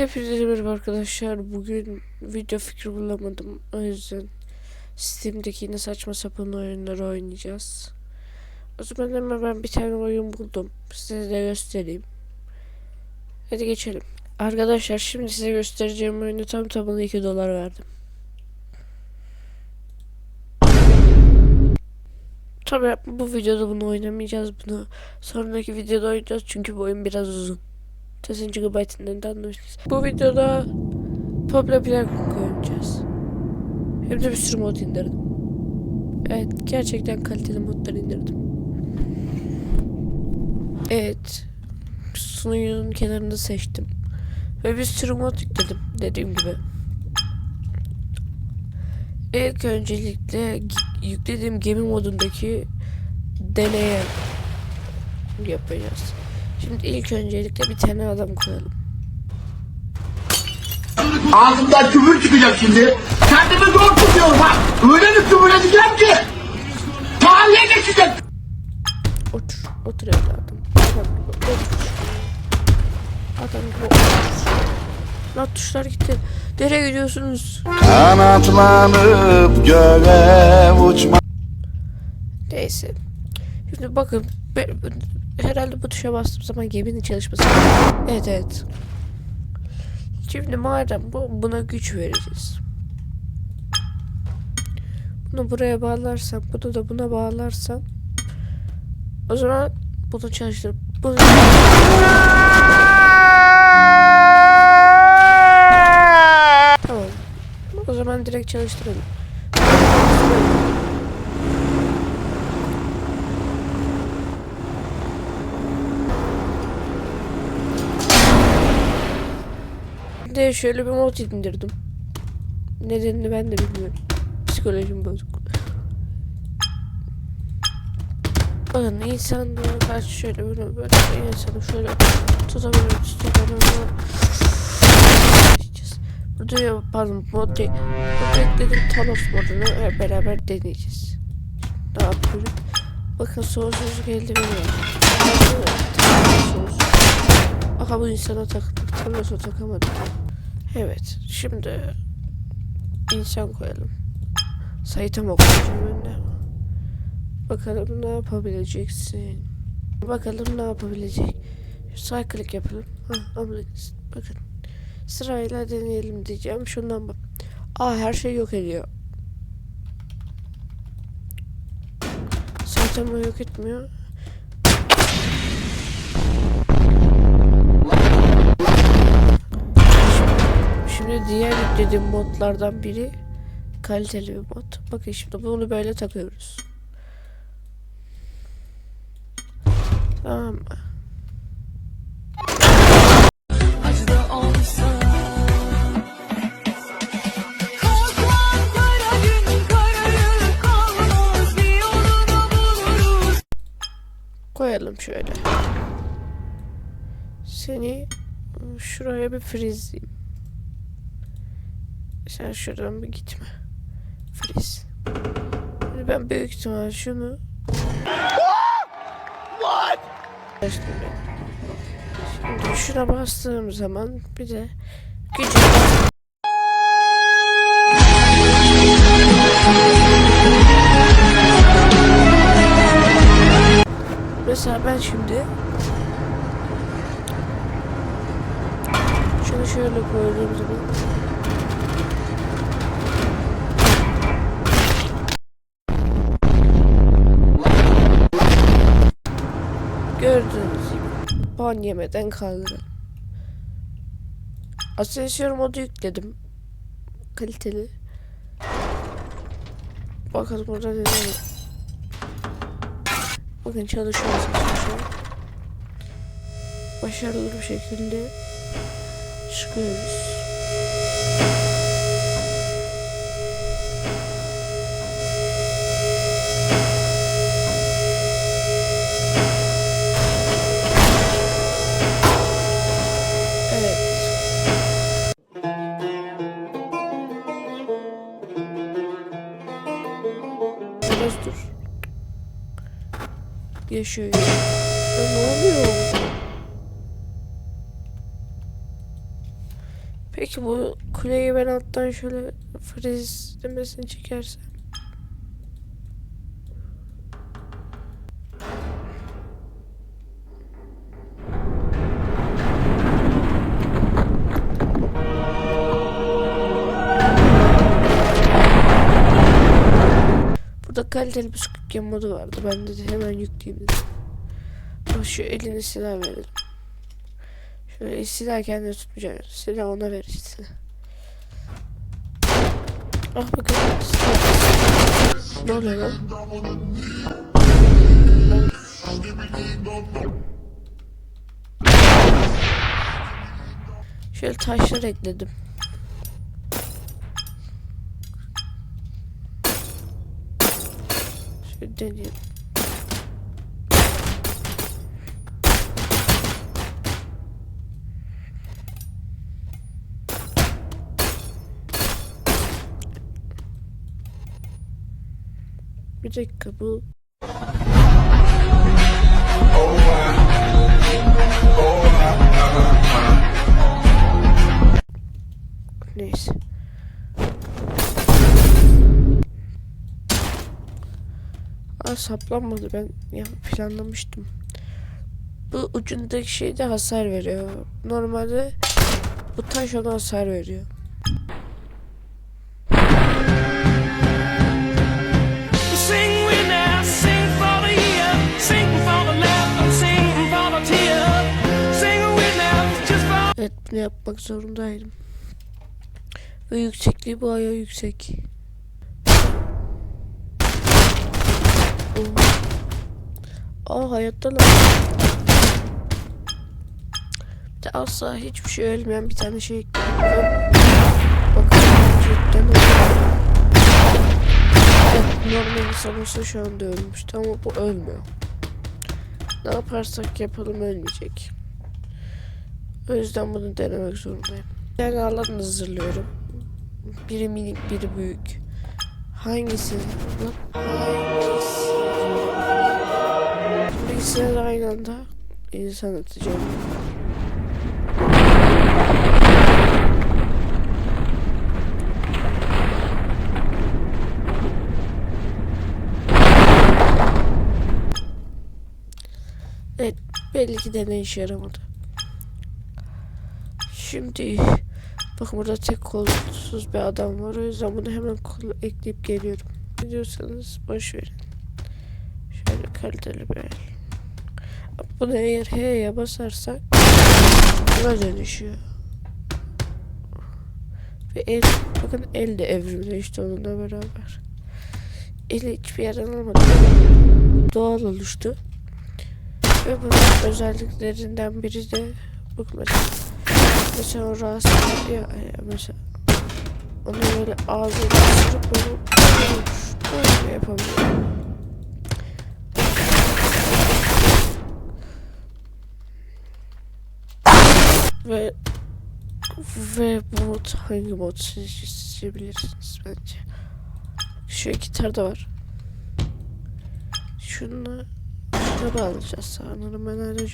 Hepinize merhaba arkadaşlar. Bugün video fikri bulamadım. O yüzden Steam'deki yine saçma sapan oyunları oynayacağız. O zaman hemen ben bir tane oyun buldum. Size de göstereyim. Hadi geçelim. Arkadaşlar şimdi size göstereceğim oyunu tam tamına 2 dolar verdim. Tabii bu videoda bunu oynamayacağız. Bunu sonraki videoda oynayacağız çünkü bu oyun biraz uzun. 80 GB'ından da anlamışsınız. Bu videoda Popular Playground oynayacağız. Hem de bir sürü mod indirdim. Evet, gerçekten kaliteli modlar indirdim. Evet, sunucunun kenarını seçtim. Ve bir sürü mod yükledim dediğim gibi. İlk öncelikle yüklediğim gemi modundaki deneye yapacağız. Şimdi ilk öncelikle bir tane adam koyalım. Ağzımdan küfür çıkacak şimdi. Kendimi zor tutuyorum ha. Öyle bir küfür edeceğim ki. Mahalleye geçecek. Otur, otur evladım. Adam gibi otur. Adam gibi otur. Lan tuşlar gitti. Nereye gidiyorsunuz? Kanatlanıp göğe uçma Neyse. Şimdi bakın. Herhalde bu tuşa bastığım zaman geminin çalışması. Evet evet. Şimdi madem bu, buna güç vereceğiz. Bunu buraya bağlarsam, bunu da buna bağlarsam o zaman bunu çalıştırıp bunu Tamam. O zaman direkt çalıştıralım. Bir de şöyle bir mod indirdim. Nedenini ben de bilmiyorum. Psikolojim bozuk. Bakın insanlara karşı şöyle böyle böyle insanı şöyle tutabilirim tutabilirim. Burada ya pardon mod değil. Burada ekledim Thanos modunu beraber deneyeceğiz. Ne yapıyorum? Bakın eldiveni var. Sonsuzluk. Aha bu insana taktık. Thanos'a takamadık. Evet. Şimdi insan koyalım. Saitama koyacağım önüne. Bakalım ne yapabileceksin. Bakalım ne yapabilecek. Sağ yapalım. Ha, ambulans. Bakın. Sırayla deneyelim diyeceğim. Şundan bak. Aa her şey yok ediyor. Saitama yok etmiyor. Diğer yüklediğim modlardan biri kaliteli bir mod. Bakın şimdi bunu böyle takıyoruz. Tamam mı? Koyalım şöyle. Seni şuraya bir frizleyeyim. Sen şuradan bir gitme. Şimdi ben büyük ihtimal şunu What? Şimdi şuna bastığım zaman bir de gücü Mesela ben şimdi şunu şöyle koyduğum zaman gördüğünüz gibi puan yemeden kaldı. Asensör modu yükledim. Kaliteli. Bakalım burada ne var. Bakın çalışıyor çalışıyor. Başarılı bir şekilde çıkıyoruz. Yaşıyor. Ya ne oluyor? Peki bu kuleyi ben alttan şöyle freeze demesini çekersem. Kaliteli bir Game modu vardı. Ben de hemen yükleyeyim dedim. Şu elini silah verelim. Şöyle silah kendine tutmayacak. Silah ona ver işte. Ah bakın. Ne oluyor lan? Şöyle taşlar ekledim. Deneyelim. Bir dakika bu. Saplanmadı ben ya planlamıştım. Bu ucundaki şey de hasar veriyor. Normalde bu taş ona hasar veriyor. Evet bunu yapmak zorundaydım. Ve yüksekliği bu aya yüksek. Aa hayatta lan. Bir de asla hiçbir şey ölmeyen bir tane şey ekledim. Bakalım cidden normal insan olsa şu anda ölmüştü ama bu ölmüyor. Ne yaparsak yapalım ölmeyecek. O yüzden bunu denemek zorundayım. Yani alan hazırlıyorum. Biri minik, biri büyük. Hangisi? Hangisi? İnsan atacağım. Evet, belli ki de ne işe yaramadı. Şimdi bakın burada tek kolsuz bir adam var. O yüzden bunu hemen ekleyip geliyorum. Ne diyorsanız boş verin. Şöyle kaliteli bir. Bunu eğer H'ye basarsak buna dönüşüyor. Ve el, bakın el de evrimde işte onunla beraber. Eli hiçbir yerden almadım. Doğal oluştu. Ve bunun özelliklerinden biri de bakın mesela o rahatsız ediyor ya mesela. Onu böyle ağzıyla ısırıp onu böyle yapabiliyor. Ve ve bu hangi mod siz seçebilirsiniz bence. Şu gitar da var. Şunu şuna bağlayacağız sanırım ben öyle